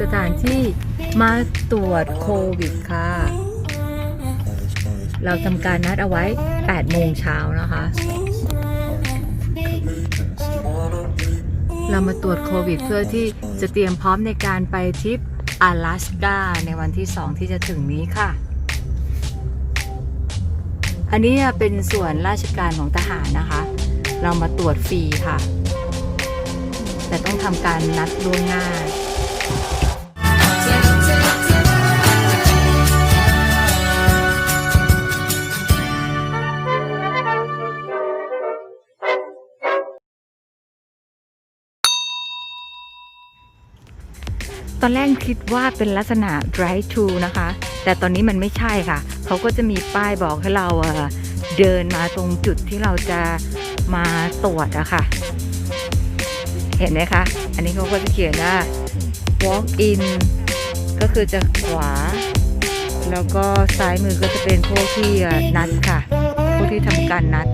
สถานที่มาตรวจโควิดค่ะ เราทำการนัดเอาไว้ 8 โมงเช้านะคะ เรามาตรวจโควิดเพื่อที่จะเตรียมพร้อมในการไปทริป阿拉สกาในวันที่ 2 ที่จะถึงนี้ค่ะ อันนี้เป็นส่วนราชการของทหารนะคะ เรามาตรวจฟรีค่ะ แต่ต้องทำการนัดล่วงหน้า ตอนแรกคิดว่าเป็นลักษณะ drive to นะคะ แต่ตอนนี้มันไม่ใช่ค่ะ เขาก็จะมีป้ายบอกให้เราเดินมาตรงจุดที่เราจะมาตรวจอะค่ะ เห็นไหมคะ อันนี้เขาก็จะเขียนว่า walk in ก็คือจะขวา แล้วก็ซ้ายมือก็จะเป็นพวกที่นัดค่ะ พวกที่ทำการนัด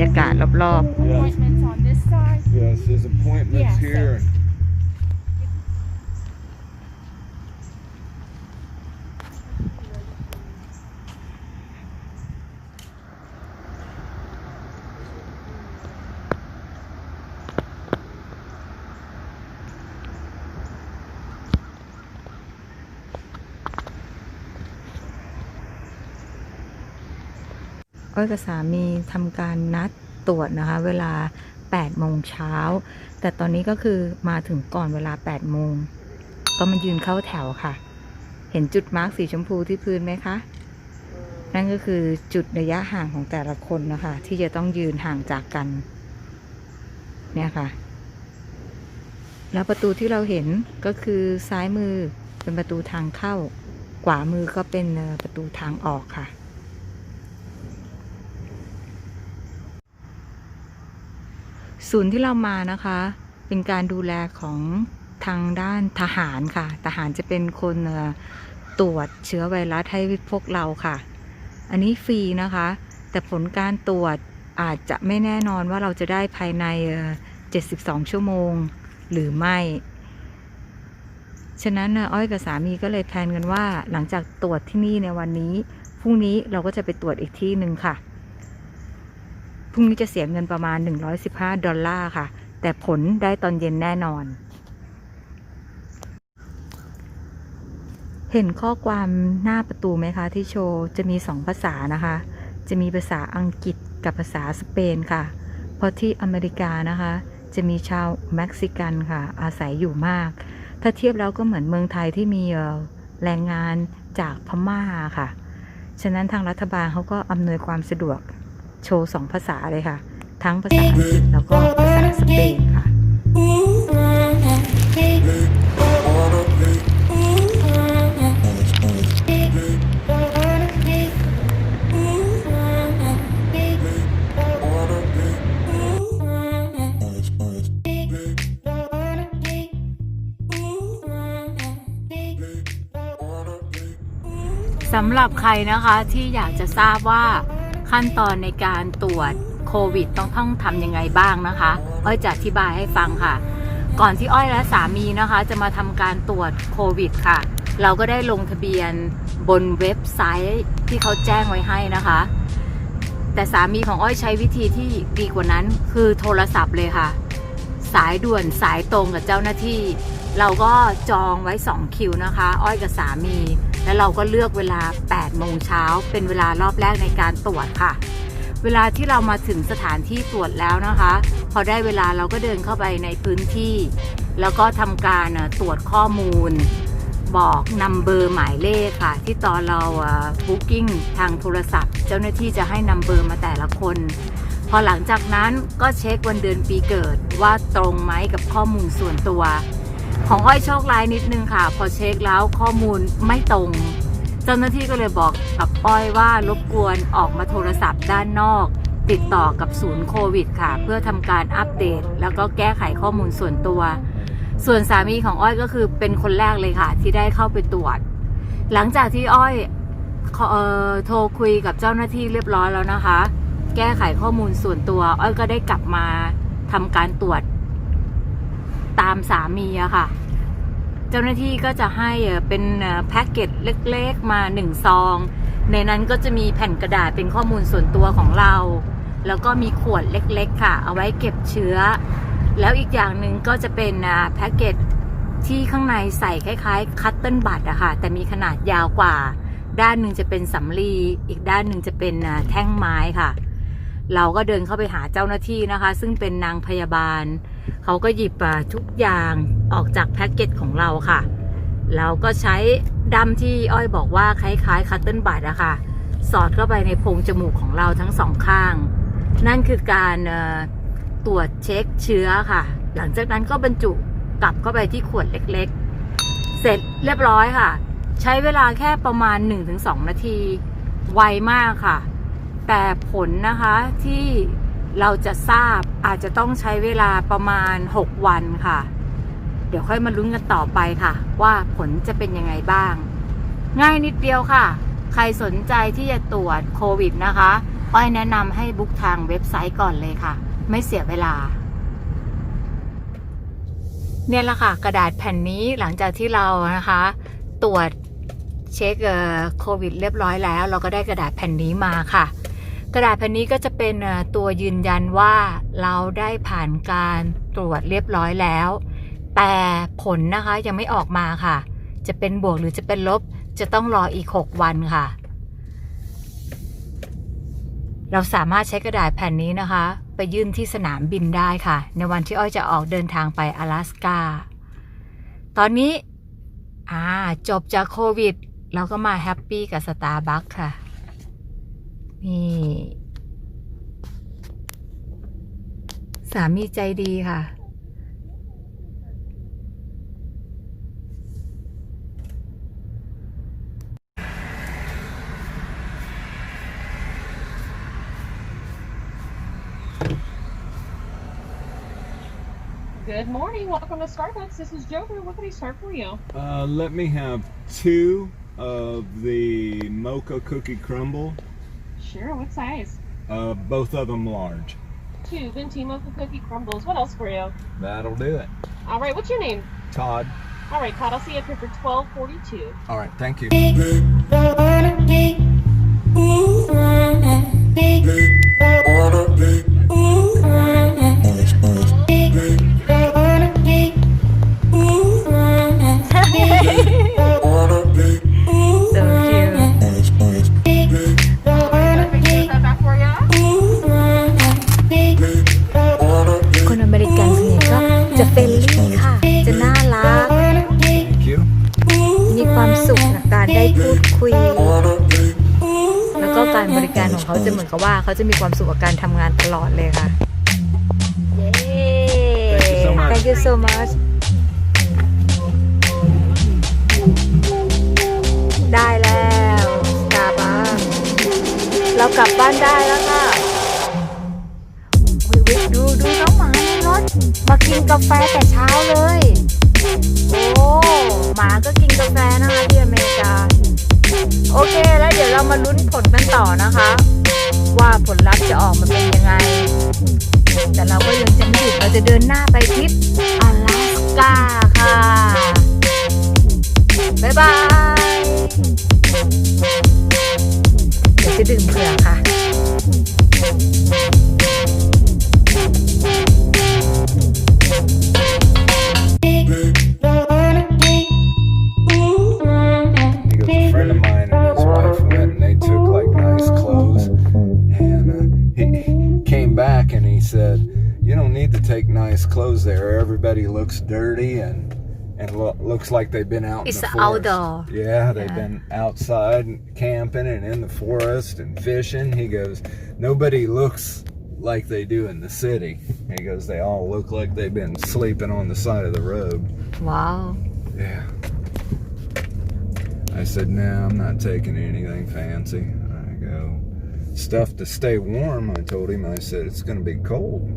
รรยากาศรอบ Yes, appointments on this side. yes, there's appointments Yeah, so- here.ๆ อ้อยกับสามีทำการนัดตรวจนะคะ เวลา8โมงเช้า แต่ตอนนี้ก็คือมาถึงก่อนเวลา8โมง ก็มายืนเข้าแถวค่ะ เห็นจุดมาร์กสีชมพูที่พื้นไหมคะ นั่นก็คือจุดระยะห่างของแต่ละคนนะคะ ที่จะต้องยืนห่างจากกัน เนี่ยค่ะ แล้วประตูที่เราเห็นก็คือซ้ายมือเป็นประตูทางเข้า ขวามือก็เป็นประตูทางออกค่ะ ศูนย์ที่เรามานะคะ เป็นการดูแลของทางด้านทหารค่ะ ทหารจะเป็นคนตรวจเชื้อไวรัสให้พวกเราค่ะ อันนี้ฟรีนะคะ แต่ผลการตรวจอาจจะไม่แน่นอนว่าเราจะได้ภายใน 72 ชั่วโมงหรือไม่ ฉะนั้นอ้อยกับสามีก็เลยแพลนกันว่า หลังจากตรวจที่นี่ในวันนี้ พรุ่งนี้เราก็จะไปตรวจอีกที่หนึ่งค่ะ พรุ่งนี้จะเสียเงินประมาณ 115 ดอลลาร์ค่ะ แต่ผลได้ตอนเย็นแน่นอน เห็นข้อความหน้าประตูไหมคะ ที่โชว์จะมีสองภาษานะคะ จะมีภาษาอังกฤษกับภาษาสเปนค่ะ เพราะที่อเมริกานะคะ จะมีชาวเม็กซิกันค่ะ อาศัยอยู่มาก ถ้าเทียบแล้วก็เหมือนเมืองไทยที่มีแรงงานจากพม่าค่ะ ฉะนั้นทางรัฐบาลเขาก็อำนวยความสะดวก โชว์สองภาษาเลยค่ะ ทั้งภาษาอังกฤษแล้วก็ภาษาสเปนค่ะสำหรับใครนะคะที่อยากจะทราบว่า ขั้นตอนในการตรวจโควิดต้องต้องทำยังไงบ้างนะคะ อ้อยจะอธิบายให้ฟังค่ะ ก่อนที่อ้อยและสามีนะคะ จะมาทำการตรวจโควิดค่ะ เราก็ได้ลงทะเบียนบนเว็บไซต์ที่เขาแจ้งไว้ให้นะคะ แต่สามีของอ้อยใช้วิธีที่ดีกว่านั้นคือโทรศัพท์เลยค่ะ สายด่วนสายตรงกับเจ้าหน้าที่ เราก็จองไว้ 2 คิวนะคะ อ้อยกับสามี แล้วเราก็เลือกเวลา 8 โมงเช้า เป็นเวลารอบแรกในการตรวจค่ะ เวลาที่เรามาถึงสถานที่ตรวจแล้วนะคะ พอได้เวลาเราก็เดินเข้าไปในพื้นที่ แล้วก็ทำการตรวจข้อมูล บอกนัมเบอร์หมายเลขค่ะ ที่ตอนเราบุ๊กิ้งทางโทรศัพท์ เจ้าหน้าที่จะให้นัมเบอร์มาแต่ละคนพอหลังจากนั้นก็เช็ควันเดือนปีเกิดว่าตรงไหมกับข้อมูลส่วนตัว ของอ้อยโชคร้ายนิดนึงค่ะ พอเช็คแล้วข้อมูลไม่ตรง เจ้าหน้าที่ก็เลยบอกกับอ้อยว่ารบกวนออกมาโทรศัพท์ด้านนอก ติดต่อกับศูนย์โควิดค่ะ เพื่อทำการอัปเดต แล้วก็แก้ไขข้อมูลส่วนตัว ส่วนสามีของอ้อยก็คือเป็นคนแรกเลยค่ะ ที่ได้เข้าไปตรวจ หลังจากที่อ้อยโทรคุยกับเจ้าหน้าที่เรียบร้อยแล้วนะคะ แก้ไขข้อมูลส่วนตัว อ้อยก็ได้กลับมาทำการตรวจ ตามสามีอะค่ะ เจ้าหน้าที่ก็จะให้เป็นแพ็กเกจเล็กๆมาหนึ่งซอง ในนั้นก็จะมีแผ่นกระดาษเป็นข้อมูลส่วนตัวของเรา แล้วก็มีขวดเล็กๆ ค่ะ เอาไว้เก็บเชื้อ แล้วอีกอย่างหนึ่งก็จะเป็นแพ็กเกจที่ข้างในใส่คล้ายๆคัตเติ้ลบัตอะค่ะ แต่มีขนาดยาวกว่า ด้านหนึ่งจะเป็นสำลี อีกด้านหนึ่งจะเป็นแท่งไม้ค่ะ เราก็เดินเข้าไปหาเจ้าหน้าที่นะคะ ซึ่งเป็นนางพยาบาล เขาก็หยิบทุกอย่างออกจากแพ็กเกจของเราค่ะเราก็ใช้ดำที่อ้อยบอกว่าคล้ายๆคัตเติ้ลบัตอะค่ะ สอดเข้าไปในโพรงจมูกของเราทั้งสองข้าง นั่นคือการตรวจเช็คเชื้อค่ะ หลังจากนั้นก็บรรจุกลับเข้าไปที่ขวดเล็กๆ เสร็จเรียบร้อยค่ะ ใช้เวลาแค่ประมาณ 1-2 นาที ไวมากค่ะ แต่ผลนะคะที่ เราจะทราบอาจจะต้องใช้เวลาประมาณ 6 วันค่ะ เดี๋ยวค่อยมาลุ้นกันต่อไปค่ะ ว่าผลจะเป็นยังไงบ้าง ง่ายนิดเดียวค่ะ ใครสนใจที่จะตรวจโควิดนะคะ อ้อยแนะนำให้บุ๊กทางเว็บไซต์ก่อนเลยค่ะ ไม่เสียเวลา เนี่ยแหละค่ะ กระดาษแผ่นนี้หลังจากที่เรานะคะ ตรวจเช็คโควิดเรียบร้อยแล้ว เราก็ได้กระดาษแผ่นนี้มาค่ะ กระดาษแผ่นนี้ก็จะเป็นตัวยืนยันว่าเราได้ผ่านการตรวจเรียบร้อยแล้ว แต่ผลนะคะยังไม่ออกมาค่ะ จะเป็นบวกหรือจะเป็นลบจะต้องรออีก 6 วันค่ะ เราสามารถใช้กระดาษแผ่นนี้นะคะ ไปยื่นที่สนามบินได้ค่ะ ในวันที่อ้อยจะออกเดินทางไป阿拉สกาตอนนี้อ่าจบจากโควิด เราก็มาแฮปปี้กับสตาร์บัคค่ะ นี่ สามีใจดีค่ะ Good morning. Welcome to Starbucks. This is Joker. What can I start for you? Uh, let me have two of the mocha cookie crumble, Sure. What size? uh, both of them large. Two venti mocha cookie crumbles. What else for you? That'll do it. All right. What's your name? Todd. All right, Todd. I'll see you up here for twelve forty-two. All right, thank you. กับว่าเขาจะมีความสุขกับการทำงานตลอดเลยค่ะเย้ Thank you so much Thank you so much ได้แล้วสตาร์บัคเรากลับบ้านได้แล้วค่ะอุ๊ยอุ๊ยดูดูน้องหมาในรถมากินกาแฟแต่เช้าเลย โอ้หมาก็กินกาแฟนะคะที่อเมริกา โอเคแล้วเดี๋ยวเรามาลุ้นผลกันต่อนะคะ ว่าผลลัพธ์จะออกมาเป็นยังไง แต่เราก็ยังจะไม่หยุดเราจะเดินหน้าไปทริปอลาสก้าค่ะ บ๊ายบาย เดี๋ยวจะดื่มเผื่อค่ะ Clothes there. Everybody looks dirty and and lo- looks like they've been out. It's in the, forest. outdoor. Yeah, they've yeah. been outside camping and in the forest and fishing. He goes, nobody looks like they do in the city. He goes, they all look like they've been sleeping on the side of the road. Wow. Yeah. I said, no, nah, I'm not taking anything fancy. I go, stuff to stay warm. I told him. I said, it's going to be cold.